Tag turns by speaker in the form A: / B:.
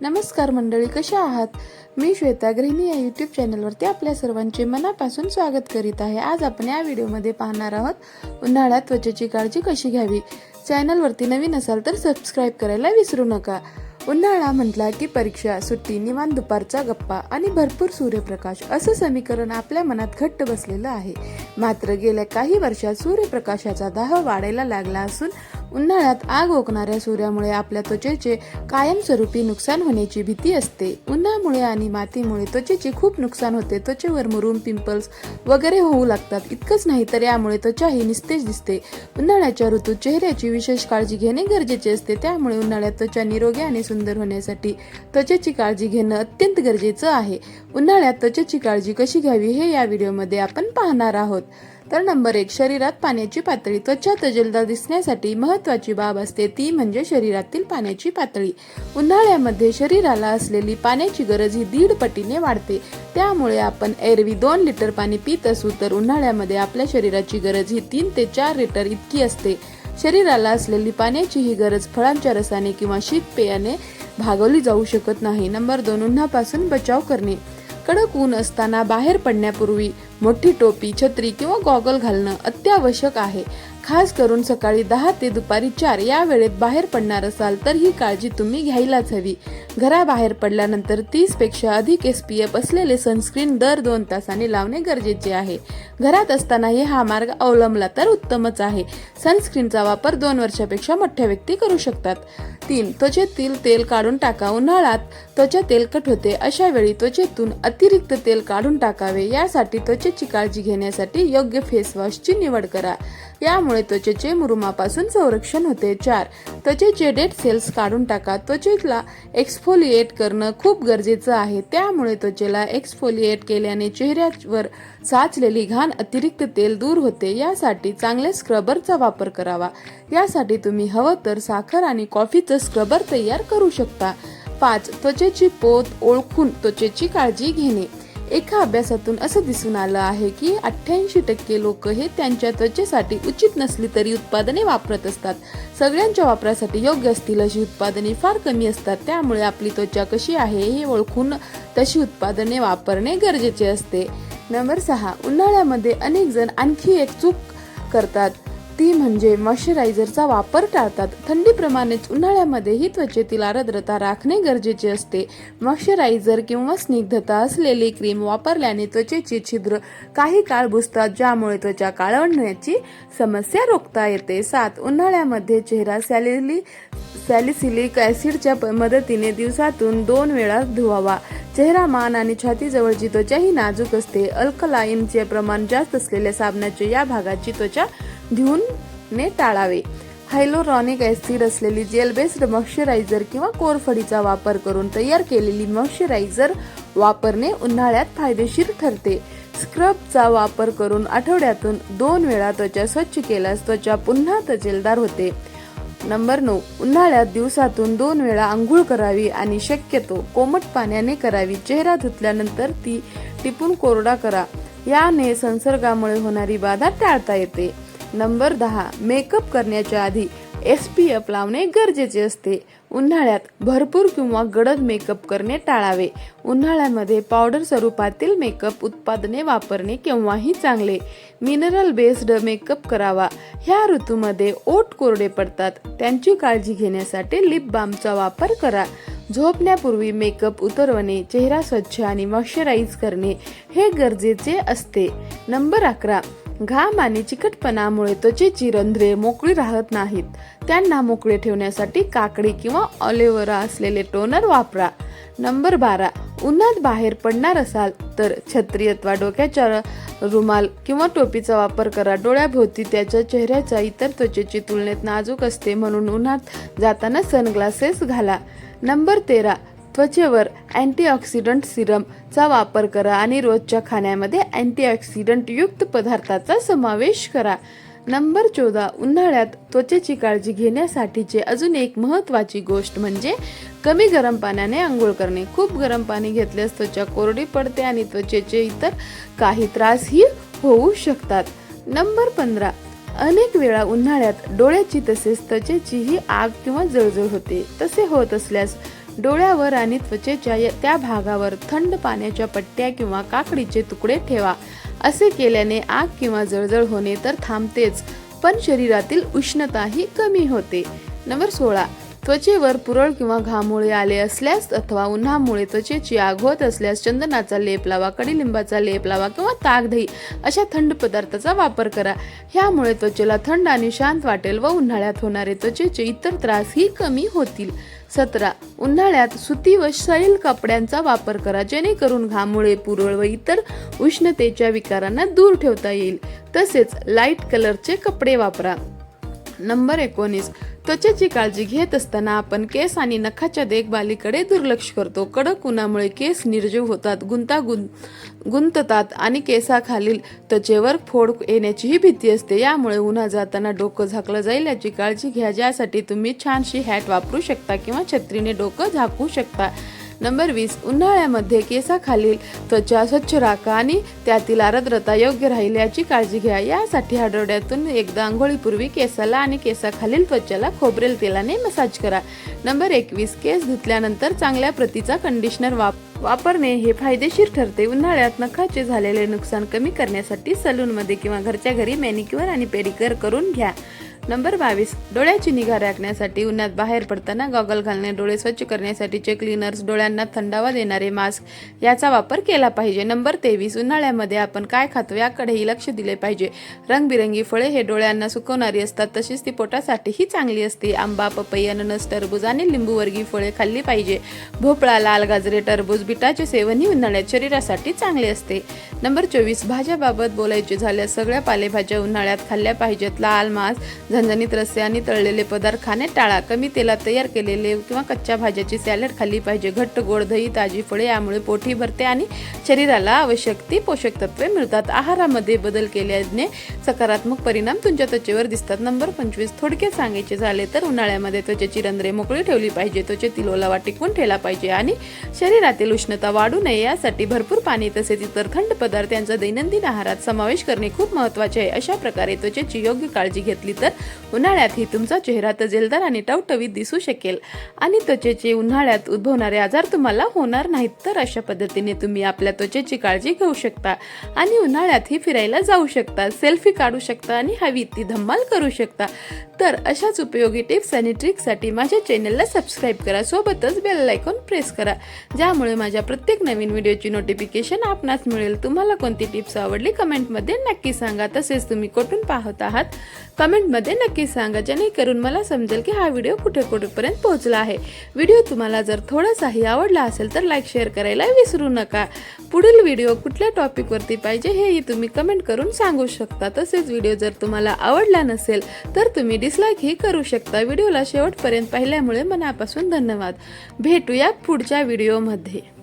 A: नमस्कार मंडळी कशा आहात? मी श्वेता गृहिणी या यूट्यूब चॅनलवरती आपल्या सर्वांचे मनापासून स्वागत करीत आहे. आज आपण या व्हिडिओमध्ये पाहणार आहोत उन्हाळ्यात त्वचेची काळजी कशी घ्यावी? चॅनलवरती नवीन असाल तर सबस्क्राईब करायला विसरू नका. उन्हाळा म्हटला की परीक्षा सुट्टी निवांत दुपारचा गप्पा आणि भरपूर सूर्यप्रकाश असं समीकरण आपल्या मनात घट्ट बसलेलं आहे. मात्र गेल्या काही वर्षात सूर्यप्रकाशाचा दाह वाढायला लागला असून उन्हाळ्यात आग ओकणाऱ्या सूर्यामुळे आपल्या त्वचेचे कायमस्वरूपी नुकसान होण्याची भीती असते. उन्हामुळे आणि मातीमुळे त्वचेचे खूप नुकसान होते. त्वचेवर मुरून पिंपल्स वगैरे होऊ लागतात. इतकंच नाही तर यामुळे त्वचाही निस्तेज दिसते. उन्हाळ्याच्या ऋतूत चेहऱ्याची विशेष काळजी घेणे गरजेचे असते. त्यामुळे उन्हाळ्यात त्वचा निरोगी आणि सुंदर होण्यासाठी त्वचेची काळजी घेणं अत्यंत गरजेचं आहे. उन्हाळ्यात त्वचेची काळजी कशी घ्यावी हे या व्हिडिओमध्ये आपण पाहणार आहोत. तर नंबर एक शरीरात पाण्याची पातळी. त्वचा तजेलदार दिसण्यासाठी महत्वाची बाब असते. ती म्हणजे शरीरातील पाण्याची पातळी. उन्हाळ्यामध्ये शरीराला असलेली पाण्याची गरज ही दीड पटीने वाढते. त्यामुळे आपण एरवी दोन लिटर पाणी पित असू तर उन्हाळ्यामध्ये आपल्या शरीराची गरज ही तीन ते चार लिटर इतकी असते. शरीराला असलेली पाण्याची ही गरज फळांच्या रसाने किंवा शीत पेयाने भागवली जाऊ शकत नाही. नंबर दोन उन्हापासून बचाव करणे. कडक ऊन असताना बाहेर पडण्यापूर्वी मोठी टोपी छत्री किंवा गॉगल घालणं अत्यावश्यक आहे. खास करून सकाळी दहा ते दुपारी चार या वेळेत बाहेर पडणार असाल तर ही काळजी तुम्ही घ्यायलाच हवी. घराबाहेर पडल्यानंतर तीसपेक्षा अधिक एस पी एफ असलेले सनस्क्रीन दर दोन तासाने लावणे गरजेचे आहे. घरात असतानाही हा मार्ग अवलंबला तर उत्तमच आहे. सनस्क्रीनचा वापर दोन वर्षापेक्षा मोठ्या व्यक्ती करू शकतात. तीन त्वचेतील तेल काढून टाका उन्हाळ्यात. त्वचा तेलकट होते अशा वेळी त्वचेतून अतिरिक्त तेल काढून टाकावे. यासाठी त्वचेची काळजी घेण्यासाठी योग्य फेस वॉशची निवड करा. यामुळे त्वचेचे मुरुमापासून संरक्षण होते. चार त्वचेचे डेड सेल्स काढून टाका. त्वचेला एक्सफोलिएट करणं खूप गरजेचं आहे. त्यामुळे त्वचेला एक्सफोलिएट केल्याने चेहऱ्यावर साचलेली घाण अतिरिक्त तेल दूर होते. यासाठी चांगल्या स्क्रबरचा वापर करावा. यासाठी तुम्ही हवं तर साखर आणि कॉफीचं स्क्रबर तयार करू शकता. पाच त्वचेची पोत ओळखून त्वचेची काळजी घेणे. एका अभ्यासातून असं दिसून आलं आहे की अठ्ठ्याऐंशी टक्के लोक हे त्यांच्या त्वचेसाठी उचित नसली तरी उत्पादने वापरत असतात. सगळ्यांच्या वापरासाठी योग्य असतील अशी उत्पादने फार कमी असतात. त्यामुळे आपली त्वचा कशी आहे हे ओळखून तशी उत्पादने वापरणे गरजेचे असते. नंबर सहा. उन्हाळ्यामध्ये अनेक जण आणखी एक चूक करतात. ती म्हणजे मॉइश्चरायझरचा वापर टाळतात. थंडीप्रमाणेच उन्हाळ्यामध्येही त्वचेतील आर्द्रता राखणे गरजेचे असते. मॉइश्चरायझर किंवा स्निग्धता असलेली क्रीम वापरल्याने त्वचेची छिद्र काही काळ बुजतात ज्यामुळे त्वचा काळवण्याची समस्या रोखता येते. सात उन्हाळ्यामध्ये चेहरा सॅलिली सॅलिसिलिक ॲसिडच्या प- मदतीने दिवसातून दोन वेळा धुवावा. चेहरा मान आणि छातीजवळची त्वचा ही नाजूक असते. अल्कलाईनचे प्रमाण जास्त असलेल्या साबणाचे या भागाची त्वचा घेऊन ने टाळावे. हायलोरॉनिक ऍसिड असलेली जेल बेस्ड मॉइश्चरायझर किंवा कोरफडीचा वापर करून तयार केलेली मॉइश्चरायझर वापरणे उन्हाळ्यात फायदेशीर ठरते. स्क्रबचा वापर करून आठवड्यातून दोन वेळा त्वचा स्वच्छ केल्यास त्वचा पुन्हा तजेलदार होते. नंबर नऊ उन्हाळ्यात दिवसातून दोन वेळा आंघोळ करावी आणि शक्यतो कोमट पाण्याने करावी. चेहरा धुतल्यानंतर ती टिपून कोरडा करा. याने संसर्गामुळे होणारी बाधा टाळता येते. नंबर दहा मेकअप करण्याच्या आधी एस पी एफ लावणे गरजेचे असते. उन्हाळ्यात भरपूर किंवा गडद मेकअप करणे टाळावे. उन्हाळ्यामध्ये पावडर स्वरूपातील मेकअप उत्पादने वापरणे केव्हाही चांगले. मिनरल बेस्ड मेकअप करावा. ह्या ऋतूमध्ये ओठ कोरडे पडतात. त्यांची काळजी घेण्यासाठी लिप बामचा वापर करा. झोपण्यापूर्वी मेकअप उतरवणे चेहरा स्वच्छ आणि मॉइश्चराईज करणे हे गरजेचे असते. नंबर अकरा घाम आणि चिकटपणामुळे त्वचेची रंध्रे मोकळी राहत नाहीत. त्यांना मोकळे ठेवण्यासाठी काकडी किंवा ऑलिव्हरा असलेले टोनर वापरा. नंबर बारा उन्हात बाहेर पडणार असाल तर छत्री अथवा डोक्याच्या रुमाल किंवा टोपीचा वापर करा. डोळ्याभोवती त्याच्या चेहऱ्याच्या इतर त्वचेची तुलनेत नाजूक असते म्हणून उन्हात जाताना सनग्लासेस घाला. नंबर तेरा त्वचेवर अँटीऑक्सिडंट सिरमचा वापर करा आणि रोजच्या खाण्यामध्ये अँटीऑक्सिडंटयुक्त पदार्थाचा समावेश करा. नंबर चौदा. उन्हाळ्यात त्वचेची काळजी घेण्यासाठीचे अजून एक महत्वाची गोष्ट म्हणजे कमी गरम पाण्याने आंघोळ करणे. खूप गरम पाणी घेतल्यास त्वचा कोरडी पडते आणि त्वचेचे इतर काही त्रासही होऊ शकतात. नंबर पंधरा. अनेक वेळा उन्हाळ्यात डोळ्याची तसेच त्वचेचीही आग किंवा जळजळ होते. तसे होत असल्यास डोळ्यावर आणि त्वचेच्या त्या भागावर थंड पाण्याच्या पट्ट्या किंवा काकडीचे तुकडे ठेवा. असे केल्याने आग किंवा जळजळ होणे तर थांबतेच पण शरीरातील उष्णताही कमी होते. नंबर सोळा. त्वचेवर पुरळ किंवा घामोळे आले असल्यास अथवा उन्हामुळे त्वचेची आग होत असल्यास चंदनाचा लेप लावा कडीलिंबाचा लेप लावा किंवा ताक दही अशा थंड पदार्थाचा वापर करा. ह्यामुळे त्वचेला थंड आणि शांत वाटेल व उन्हाळ्यात होणारे त्वचेचे इतर त्रासही कमी होतील. सतरा. उन्हाळ्यात सुती व सैल कपड्यांचा वापर करा जेणेकरून घामुळे पुरळ व इतर उष्णतेच्या विकारांना दूर ठेवता येईल. तसेच लाइट कलरचे कपडे वापरा. नंबर एकोणीस. त्वचेची काळजी घेत असताना आपण केस आणि नखाच्या देखभालीकडे दुर्लक्ष करतो. कडक उन्हामुळे केस निर्जीव होतात गुंतागुंत गुंततात आणि केसाखालील त्वचेवर फोड येण्याचीही भीती असते. यामुळे उन्हा जाताना डोकं झाकलं जाईल याची काळजी घ्या. ज्यासाठी तुम्ही छानशी हॅट वापरू शकता किंवा छत्रीने डोकं झाकू शकता. नंबर वीस उन्हाळ्यामध्ये केसाखालील त्वचा स्वच्छ राखा आणि त्यातील आर्द्रता योग्य राहील याची काळजी घ्या. यासाठी आठवड्यातून एकदा आंघोळीपूर्वी केसाला आणि केसाखालील त्वचाला खोबरेल तेलाने मसाज करा. नंबर एकवीस केस धुतल्यानंतर चांगल्या प्रतीचा कंडिशनर वाप वापरणे हे फायदेशीर ठरते. उन्हाळ्यात नखाचे झालेले नुकसान कमी करण्यासाठी सलूनमध्ये किंवा घरच्या घरी मॅनिक्युअर आणि पेडिक्युअर करून घ्या. नंबर बावीस. डोळ्याची निगा राखण्यासाठी उन्हात बाहेर पडताना गॉगल घालणे डोळे स्वच्छ करण्यासाठीचे क्लीनर्स डोळ्यांना थंडावा देणारे मास्क याचा वापर केला पाहिजे. नंबर तेवीस. उन्हाळ्यामध्ये आपण काय खातो याकडेही लक्ष दिले पाहिजे. रंगबिरंगी फळे हे डोळ्यांना सुकवणारी असतात तशीच ती पोटासाठीही चांगली असते. आंबा पपई अननस टरबूज आणि लिंबूवर्गीय फळे खाल्ली पाहिजे. भोपळा लाल गाजरे टरबूज बिटाचे सेवनही उन्हाळ्यात शरीरासाठी चांगले असते. नंबर चोवीस. भाज्याबाबत बोलायचे झाल्यास सगळ्या पालेभाज्या उन्हाळ्यात खाल्ल्या पाहिजेत. लाल मांस झणझणीत रस्से आणि तळलेले पदार्थ खाणे टाळा. कमी तेलात तयार केलेले किंवा कच्च्या भाज्याची सॅलड खाल्ली पाहिजे. घट्ट गोड दही ताजी फळे यामुळे पोटी भरते आणि शरीराला आवश्यक ती पोषक तत्वे मिळतात. आहारामध्ये बदल केल्याने सकारात्मक परिणाम तुमच्या त्वचेवर दिसतात. नंबर पंचवीस थोडक्यात सांगायचे झाले तर उन्हाळ्यामध्ये त्वचेची रंध्रे मोकळी ठेवली पाहिजे. त्वचेतील ओलावा टिकवून ठेवला पाहिजे आणि शरीरातील उष्णता वाढू नये यासाठी भरपूर पाणी तसेच इतर थंड पदार्थ यांचा दैनंदिन आहारात समावेश करणे खूप महत्त्वाचे आहे. अशा प्रकारे त्वचेची योग्य काळजी घेतली तर उन्हाळ्यातही तुमचा चेहरा तजेलदार आणि टवटवीत दिसू शकेल. आणि त्वचेचे उन्हाळ्यात उद्भवणारे आजार तुम्हाला होणार नाहीत. तर अशा पद्धतीने तुम्ही आपल्या त्वचेची काळजी घेऊ शकता आणि उन्हाळ्यातही फिरायला जाऊ शकता सेल्फी काढू शकता आणि हवी ती धम्माल करू शकता. तर अशाच उपयोगी टिप्स आणि ट्रिक्ससाठी माझ्या चॅनलला सबस्क्राईब करा. सोबतच बेल आयकॉन प्रेस करा. ज्यामुळे माझ्या प्रत्येक नवीन व्हिडिओची नोटिफिकेशन आपणास मिळेल. तुम्हाला कोणती टिप्स आवडली कमेंटमध्ये नक्की सांगा. तसेच तुम्ही कुठून पाहत आहात कमेंटमध्ये नक्की सांगा. जेणेकरून मला समजेल की हा व्हिडिओ कुठे कुठेपर्यंत पोहोचला आहे. व्हिडिओ तुम्हाला जर थोडासाही आवडला असेल तर लाईक शेअर करायला विसरू नका. पुढील व्हिडिओ कुठल्या टॉपिकवरती पाहिजे हेही तुम्ही कमेंट करून सांगू शकता. तसेच व्हिडिओ जर तुम्हाला आवडला नसेल तर तुम्ही डिसलाईकही करू शकता. व्हिडिओला शेवटपर्यंत पाहिल्यामुळे मनापासून धन्यवाद. भेटूया पुढच्या व्हिडिओ व्हिडिओमध्ये.